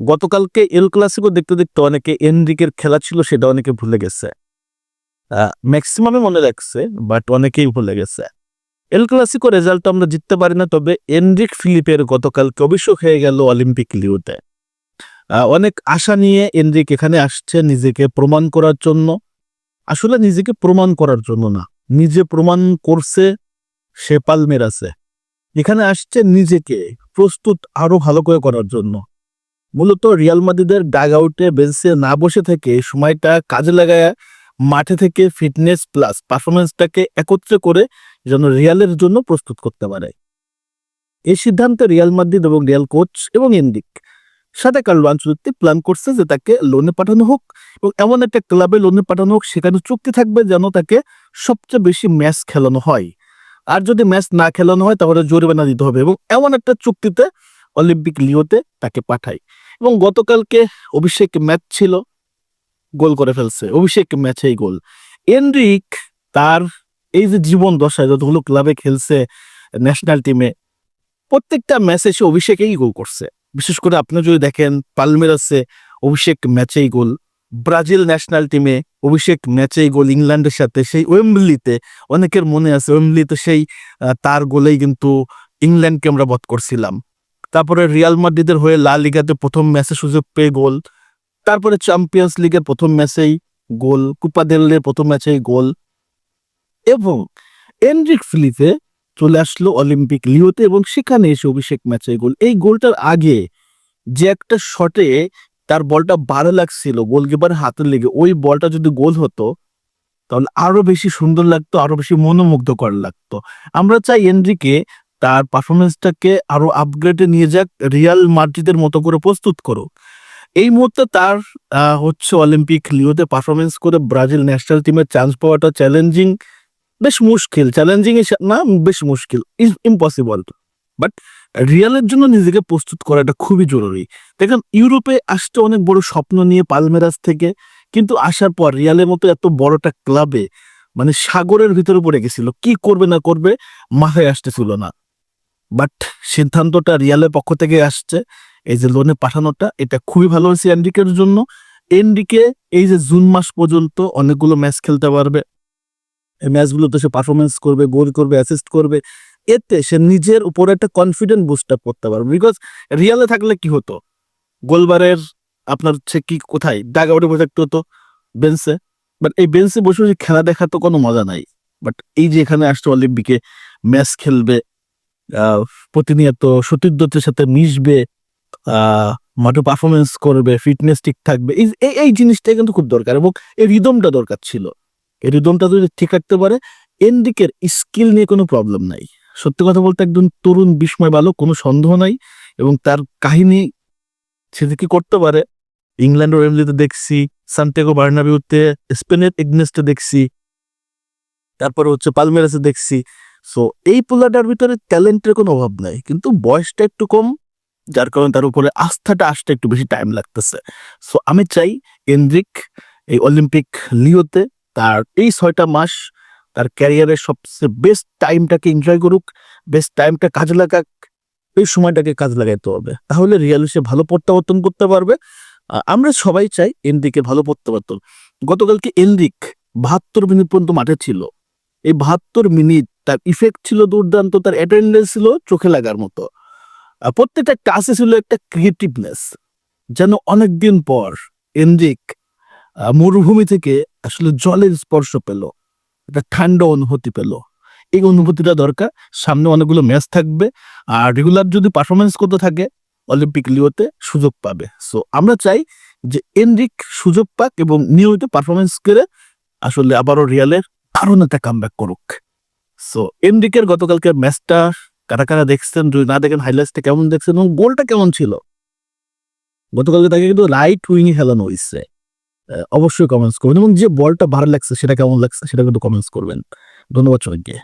গতকালকে El Clasico দেখতে দেখতে অনেকে এনরিকের খেলা ছিল সেটা অনেকে ভুলে গেছে। ম্যাক্সিমামে মনে রাখছে বাট অনেকেই ভুলে গেছে। এল ক্লাসিকো রেজাল্ট আমরা জিততে পারি না, তবে এনরিক ফিলিপের গতকালকে অভিষেক হয়ে গেল অলিম্পিক লিওতে অনেক আশা নিয়ে এনরিক এখানে আসছে নিজেকে প্রমাণ করার জন্য। আসলে নিজেকে প্রমাণ করার জন্য না, নিজে প্রমাণ করছে, সে পালমের আছে এখানে আসছে নিজেকে প্রস্তুত আরও ভালো করে করার জন্য। মূলত রিয়াল মাদ্রিদের ডাগ আউটে বেঞ্চে না বসে থেকে সময়টা কাজে লাগায় মাঠে থেকে ফিটনেস প্লাস পারফরমেন্সটাকে একত্রে করে যেন রিয়ালের জন্য প্রস্তুত করতে পারে। এই সিদ্ধান্তে রিয়াল মাদ্রিদ এবং রিয়াল কোচ এবং এনডিক সাথে কার্লো আনচলত্তি প্ল্যান করছে যে তাকে লোনে পাঠানো হোক এবং এমন একটা ক্লাবে লোনে পাঠানো হোক সেখানে চুক্তি থাকবে যেন তাকে সবচেয়ে বেশি ম্যাচ খেলানো হয়। আর যদি ম্যাচ না খেলানো হয় তাহলে জরিমানা দিতে হবে এবং এমন একটা চুক্তিতে অলিম্পিক লিওতে তাকে পাঠায় এবং গতকালকে অভিষেক ম্যাচ ছিল, গোল করে ফেলছে। অভিষেক ম্যাচেই গোল। এনরিক তার এই যে জীবন দশায় যতগুলো ক্লাবে খেলছে ন্যাশনাল টিমে, প্রত্যেকটা ম্যাচে সে অভিষেকেই গোল করছে। বিশেষ করে আপনি যদি দেখেন, পালমেরাসে অভিষেক ম্যাচেই গোল, ব্রাজিল ন্যাশনাল টিমে অভিষেক ম্যাচেই গোল, ইংল্যান্ডের সাথে সেই ওয়েম্বলিতে, অনেকের মনে আছে ওয়েম্বলিতে সেই তার গোলেই কিন্তু ইংল্যান্ডকে আমরা বধ করছিলাম। তারপরে রিয়াল মাদ্রিদের হয়ে লা লিগাতে প্রথম ম্যাচে সুযোগ পেয়ে গোল। তারপরে চ্যাম্পিয়ন্স লিগের প্রথম ম্যাচেই গোল কুপা দেলের প্রথম ম্যাচেই গোল। এবং এনরিক ফিলিপে চলে আসলো অলিম্পিক লিওতে এবং সেখানে এসে অভিষেক ম্যাচে গোল। এই গোলটার আগে যে একটা শটে তার বলটা বারে লাগছিল গোলকিপার হাতে লেগে। ওই বলটা যদি গোল হতো, তাহলে আরও বেশি সুন্দর লাগতো, আরও বেশি মনোমুগ্ধকর লাগতো। আমরা চাই এনরিকে তার পারফরমেন্সটাকে আরও আপগ্রেডে নিয়ে যাক রিয়াল মাদ্রিদের মতো করে প্রস্তুত করুক এই মুহূর্তে তার হচ্ছে অলিম্পিক লিওতে পারফরমেন্স করে ব্রাজিল ন্যাশনাল টিমের চান্স পাওয়াটা চ্যালেঞ্জিং বেশ মুশকিল। চ্যালেঞ্জিং না, বেশ মুশকিল ইজ ইম্পসিবল বাট রিয়ালের জন্য নিজেকে প্রস্তুত করাটা খুবই জরুরি। দেখেন ইউরোপে আসতে অনেক বড় স্বপ্ন নিয়ে পালমেরাস থেকে, কিন্তু আসার পর রিয়ালের মতো এত বড়টা ক্লাবে মানে সাগরের ভিতরে পড়ে গেছিল। কি করবে না করবে, মাথায় আসতেছিল না। বাট সিদ্ধান্তটা রিয়ালের পক্ষ থেকে আসছে। এই যে লোনে পাঠানোটা, এটা খুবই ভালো হয়েছে এনরিকের জন্য। এনরিকে এই যে জুন মাস পর্যন্ত অনেকগুলো ম্যাচ খেলতে পারবে। এই ম্যাচগুলোতে সে পারফরমেন্স করবে গোল করবে অ্যাসিস্ট করবে। এতে সে নিজের উপরে একটা কনফিডেন্ট বুস্ট আপ করতে পারবে। বিকজ রিয়ালে থাকলে কি হতো? গোলবারের আপনার হচ্ছে কি কোথায়? ডাগ আউটে বসে থাকতে হতো বেঞ্চে বাট এই বেঞ্চে বসে বসে খেলা দেখা তো কোনো মজা নাই। বাট এই যে এখানে আসছে অলিম্পিকে ম্যাচ খেলবে। প্রতিনিয়ত সতীর্থদের সাথে মিশবে মাঠে পারফরমেন্স করবে ফিটনেস ঠিক থাকবে। এই, এই- জিনিসটা কিন্তু খুব দরকার এবং এই রিদমটা দরকার ছিল। এই রিদমটা যদি ঠিক রাখতে পারে, এনডিকের স্কিল নিয়ে কোনো প্রবলেম নাই। সত্যি কথা বলতে একজন তরুণ বিস্ময় বালক, কোনো সন্দেহ নাই এবং তার কাহিনী সে কি করতে পারে, ইংল্যান্ড ও এমলিতে দেখছি, সান্টিয়াগো বার্নাবিউতে স্পেনের ইগনেসটা দেখছি, তারপরে হচ্ছে পালমেরাসে দেখছি। সো এই পোলাটার ভিতরে ট্যালেন্টের কোনো অভাব নাই। কিন্তু বয়সটা একটু কম, যার কারণে তার উপরে আস্থাটা আসতে একটু বেশি টাইম লাগতেছে। সো আমি চাই এনরিক এই অলিম্পিক লিওতে তার এই ছয়টা মাস তার ক্যারিয়ারের সবচেয়ে বেস্ট টাইমটাকে এনজয় করুক বেস্ট টাইমটা কাজে লাগাক, এই সময়টাকে কাজে লাগাইতে হবে। তাহলে রিয়াল সে ভালো প্রত্যাবর্তন করতে পারবে। আমরা সবাই চাই এনরিকের ভালো প্রত্যাবর্তন গতকালকে এনরিক বাহাত্তর মিনিট পর্যন্ত মাঠে ছিল। এই বাহাত্তর মিনিট তার ইফেক্ট ছিল দুর্দান্ত, তার অ্যাটেন্ডেন্স ছিল চোখে লাগার মতো। প্রত্যেকটা কাছে ছিল একটা ক্রিয়েটিভনেস যেন অনেকদিন পর এনরিক মরুভূমি থেকে আসলে জলের স্পর্শ পেল, একটা ঠান্ডা অনুভূতি পেল। এই অনুভূতিটা দরকার। সামনে অনেকগুলো ম্যাচ থাকবে, আর রেগুলার যদি পারফরমেন্স করতে থাকে অলিম্পিক লিওতে সুযোগ পাবে। সো আমরা চাই যে এনরিক সুযোগ পাক এবং নিয়মিত পারফরমেন্স করে আসলে আবারও রিয়ালের আরও একটা কামব্যাক করুক। সো এনরিকের গতকালকে ম্যাচটা কারা কারা দেখছেন, যদি না দেখেন হাইলাইটসটা কেমন দেখছেন এবং গোলটা কেমন ছিল? গতকালকে তাকে কিন্তু রাইট উইংয়ে খেলানো হয়েছে অবশ্যই কমেন্টস করবেন এবং যে বলটা ভালো লাগছে, সেটা কেমন লাগছে, সেটা কিন্তু কমেন্টস করবেন। ধন্যবাদ সবাইকে।